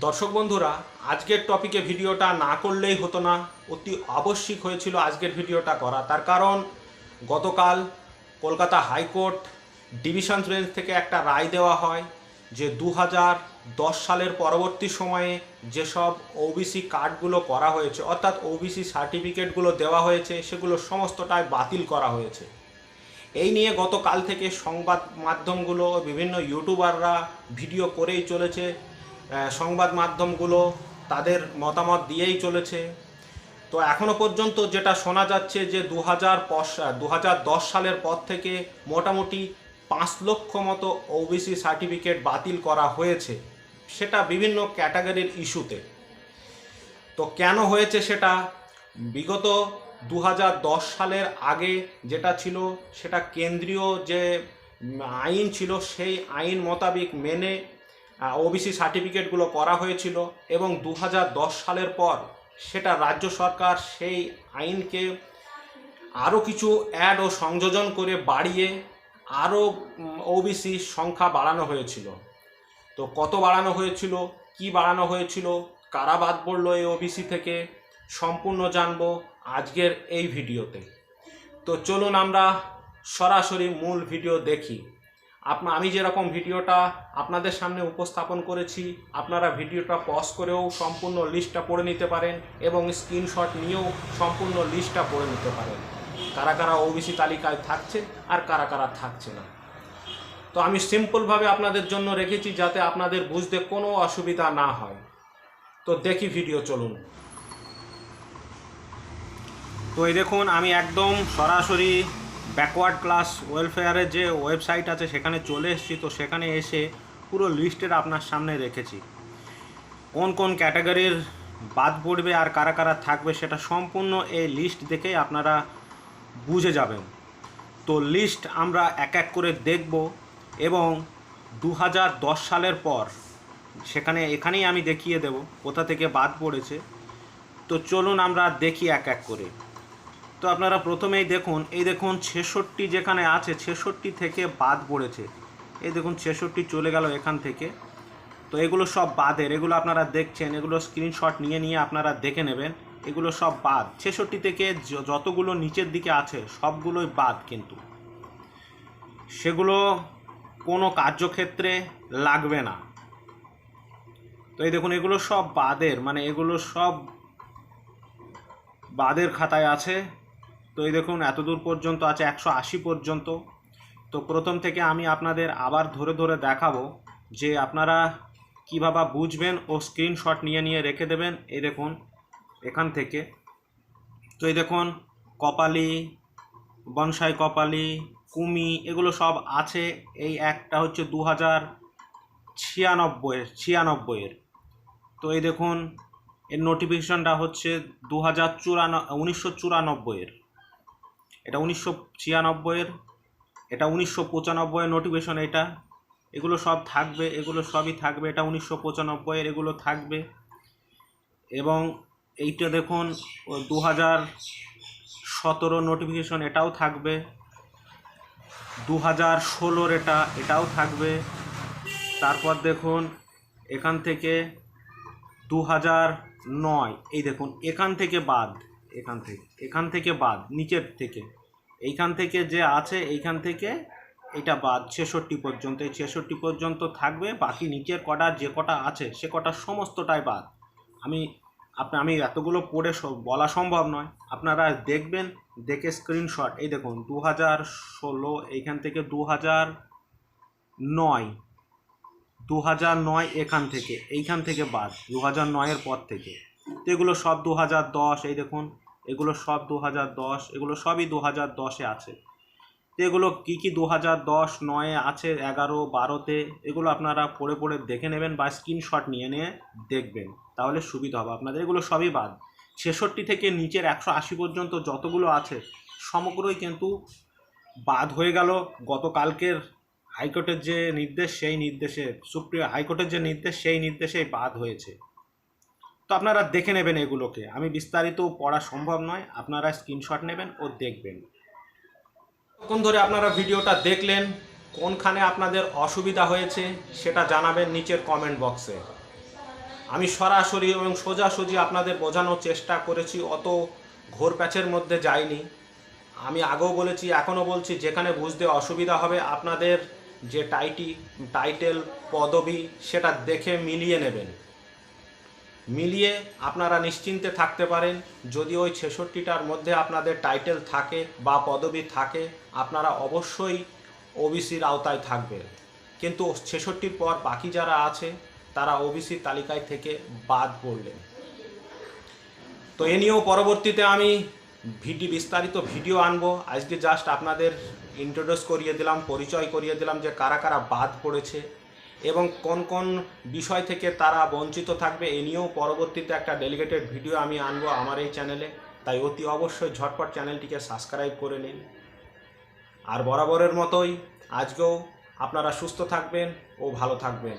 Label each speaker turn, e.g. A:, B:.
A: দর্শক বন্ধুরা, আজকের টপিকে ভিডিওটা না করলেই হতো না। অতি আবশ্যিক হয়েছিল আজকের ভিডিওটা করা। তার কারণ, গতকাল কলকাতা হাইকোর্ট ডিভিশন বেঞ্চ থেকে একটা রায় দেওয়া হয় যে দু সালের পরবর্তী সময়ে যেসব ওবিসি কার্ডগুলো করা হয়েছে, অর্থাৎ ওবিসি সার্টিফিকেটগুলো দেওয়া হয়েছে, সেগুলো সমস্তটাই বাতিল করা হয়েছে। এই নিয়ে গতকাল থেকে সংবাদ মাধ্যমগুলো, বিভিন্ন ইউটিউবাররা ভিডিও করেই চলেছে। সংবাদ মাধ্যমগুলো তাদের মতামত দিয়েই চলেছে। তো এখনও পর্যন্ত যেটা শোনা যাচ্ছে যে দু হাজার সালের পর থেকে মোটামুটি পাঁচ লক্ষ মতো ওবিসি সার্টিফিকেট বাতিল করা হয়েছে। সেটা বিভিন্ন ক্যাটাগরির ইস্যুতে। তো কেন হয়েছে সেটা? বিগত দু হাজার দশ সালের আগে যেটা ছিল, সেটা কেন্দ্রীয় যে আইন ছিল, সেই আইন মোতাবেক মেনে ওবিসি সার্টিফিকেটগুলো করা হয়েছিল এবং দু হাজার দশ সালের পর সেটা রাজ্য সরকার সেই আইনকে আরও কিছু অ্যাড ও সংযোজন করে বাড়িয়ে আরও ওবিসি সংখ্যা বাড়ানো হয়েছিল। তো কত বাড়ানো হয়েছিল, কি বাড়ানো হয়েছিল, কারা বাদ পড়ল এই ওবিসি থেকে, সম্পূর্ণ জানব আজকের এই ভিডিওতে। তো চলুন আমরা সরাসরি মূল ভিডিও দেখি। আপনা, আমি যেরকম ভিডিওটা আপনাদের সামনে উপস্থাপন করেছি, আপনারা ভিডিওটা পজ করেও সম্পূর্ণ লিস্টটা পড়ে নিতে পারেন এবং স্ক্রিনশট নিয়েও সম্পূর্ণ লিস্টটা পড়ে নিতে পারেন। কারা কারা ওবিসি তালিকায় থাকছে আর কারা কারা থাকছে না। তো আমি সিম্পলভাবে আপনাদের জন্য রেখেছি যাতে আপনাদের বুঝতে কোনো অসুবিধা না হয়। তো দেখি ভিডিও চলুন। তো এই দেখুন, আমি একদম সরাসরি ব্যাকওয়ার্ড ক্লাস ওয়েলফেয়ারের যে ওয়েবসাইট আছে, সেখানে চলে এসেছি। তো সেখানে এসে পুরো লিস্টের আপনার সামনে রেখেছি। কোন কোন ক্যাটাগরির বাদ পড়বে আর কারা কারা থাকবে, সেটা সম্পূর্ণ এই লিস্ট দেখেই আপনারা বুঝে যাবেন। তো লিস্ট আমরা এক এক করে দেখব এবং দু হাজার দশ সালের পর সেখানে এখানেই আমি দেখিয়ে দেব কোথা থেকে বাদ পড়েছে। তো চলুন আমরা দেখি এক এক করে। তো আপনারা প্রথমেই দেখুন, এই দেখুন ছেষট্টি যেখানে আছে, ছেষট্টি থেকে বাদ পড়েছে। এই দেখুন ছেষট্টি চলে গেল এখান থেকে। তো এগুলো সব বাদের, এগুলো আপনারা দেখছেন, এগুলো স্ক্রিনশট নিয়ে নিয়ে আপনারা দেখে নেবেন। এগুলো সব বাদ। ছেষট্টি থেকে যতগুলো নিচের দিকে আছে, সবগুলোই বাদ কিন্তু। সেগুলো কোনো কার্যক্ষেত্রে লাগবে না। তো এই দেখুন, এগুলো সব বাদের মানে এগুলো সব বাদের খাতায় আছে। তো এই দেখুন এত দূর পর্যন্ত আছে একশো আশি পর্যন্ত। তো প্রথম থেকে আমি আপনাদের আবার ধরে ধরে দেখাবো যে আপনারা কীভাবে বুঝবেন ও স্ক্রিনশট নিয়ে নিয়ে রেখে দেবেন। এই দেখুন, এখান থেকে। তো এই দেখুন, কপালি, বনসাই কপালি, কুমি, এগুলো সব আছে। এই একটা হচ্ছে দু হাজার ছিয়ানব্বইয়ের ছিয়ানব্বইয়ের তো এই দেখুন, এর নোটিফিকেশনটা হচ্ছে দু হাজার চুরান, উনিশশো চুরানব্বইয়ের এটা উনিশশো ছিয়ানব্বইয়ের, এটা উনিশশো পঁচানব্বইয়ের নোটিফিকেশন এটা। এগুলো সব থাকবে, এগুলো সবই থাকবে, এটা উনিশশো পঁচানব্বইয়ের, এগুলো থাকবে। এবং এইটা দেখুন দু হাজার সতেরো নোটিফিকেশন এটাও থাকবে। দু হাজার ষোলোর এটা, এটাও থাকবে। তারপর দেখুন, এখান থেকে দু হাজার নয়, এই দেখুন, এখান থেকে বাদ। এখান থেকে এখান থেকে বাদ, নিচের থেকে। এইখান থেকে যে আছে, এইখান থেকে এটা বাদ, ছেষট্টি পর্যন্ত। এই ছেষট্টি পর্যন্ত থাকবে, বাকি নিচের কটা, যে কটা আছে, সে কটা সমস্তটাই বাদ। আমি, আপনি, আমি এতগুলো পড়ে বলা সম্ভব নয়। আপনারা দেখবেন, দেখে স্ক্রিনশট এই দেখুন দু হাজার ষোলো, এইখান থেকে দু হাজার নয়। দু হাজার নয় এখান থেকে, এইখান থেকে বাদ দু হাজার নয়ের পর থেকে। তো এগুলো সব দু হাজার দশ, এই দেখুন এগুলো সব দু দশ, এগুলো সবই দু হাজার দশে আছে। তো এগুলো কী কী দু হাজার দশ, নয়ে আছে, এগারো, বারোতে, এগুলো আপনারা পড়ে পড়ে দেখে নেবেন বা স্ক্রিনশট নিয়ে নিয়ে দেখবেন। তাহলে সুবিধা হবে। আপনাদের এগুলো সবই বাদ। ছেষট্টি থেকে নিচের একশো আশি পর্যন্ত যতগুলো আছে, সমগ্রই কিন্তু বাদ হয়ে গেল। গতকালকের হাইকোর্টের যে নির্দেশ, সেই নির্দেশে, সুপ্রিম হাইকোর্টের যে নির্দেশ, সেই নির্দেশেই বাদ হয়েছে। তো আপনারা দেখে নেবেন এগুলোকে। আমি বিস্তারিত পড়া সম্ভব নয়, আপনারা স্ক্রিনশট নেবেন ও দেখবেন। কোন ধরে আপনারা ভিডিওটা দেখলেন, কোনখানে আপনাদের অসুবিধা হয়েছে সেটা জানাবেন নিচের কমেন্ট বক্সে আমি সরাসরি এবং সোজাসুজি আপনাদের বোঝানোর চেষ্টা করেছি, অত ঘোর প্যাচের মধ্যে যাইনি। আমি আগেও বলেছি, এখনও বলছি, যেখানে বুঝতে অসুবিধা হবে আপনাদের যে টাইটি, টাইটেল, পদবি, সেটা দেখে মিলিয়ে নেবেন। মিলিয়ে আপনারা নিশ্চিন্তে থাকতে পারেন। যদি ওই ছেষট্টিটার মধ্যে আপনাদের টাইটেল থাকে বা পদবি থাকে, আপনারা অবশ্যই ওবিসির আওতায় থাকবেন। কিন্তু ছেষট্টির পর বাকি যারা আছে, তারা ওবিসির তালিকায় থেকে বাদ পড়লেন। তো এ নিয়েও পরবর্তীতে আমি ভিডি বিস্তারিত ভিডিও আনব। আজকে জাস্ট আপনাদের ইন্ট্রোডিউস করিয়ে দিলাম, পরিচয় করিয়ে দিলাম যে কারা কারা বাদ পড়েছে। এবং কোন কোন বিষয় থেকে তারা বঞ্চিত থাকবে, এ নিয়েও পরবর্তীতে একটা ডেলিগেটেড ভিডিও আমি আনব আমার এই চ্যানেলে তাই অতি অবশ্যই ঝটপট চ্যানেলটিকে সাবস্ক্রাইব করে নিন। আর বরাবরের মতোই আজকেও আপনারা সুস্থ থাকবেন ও ভালো থাকবেন।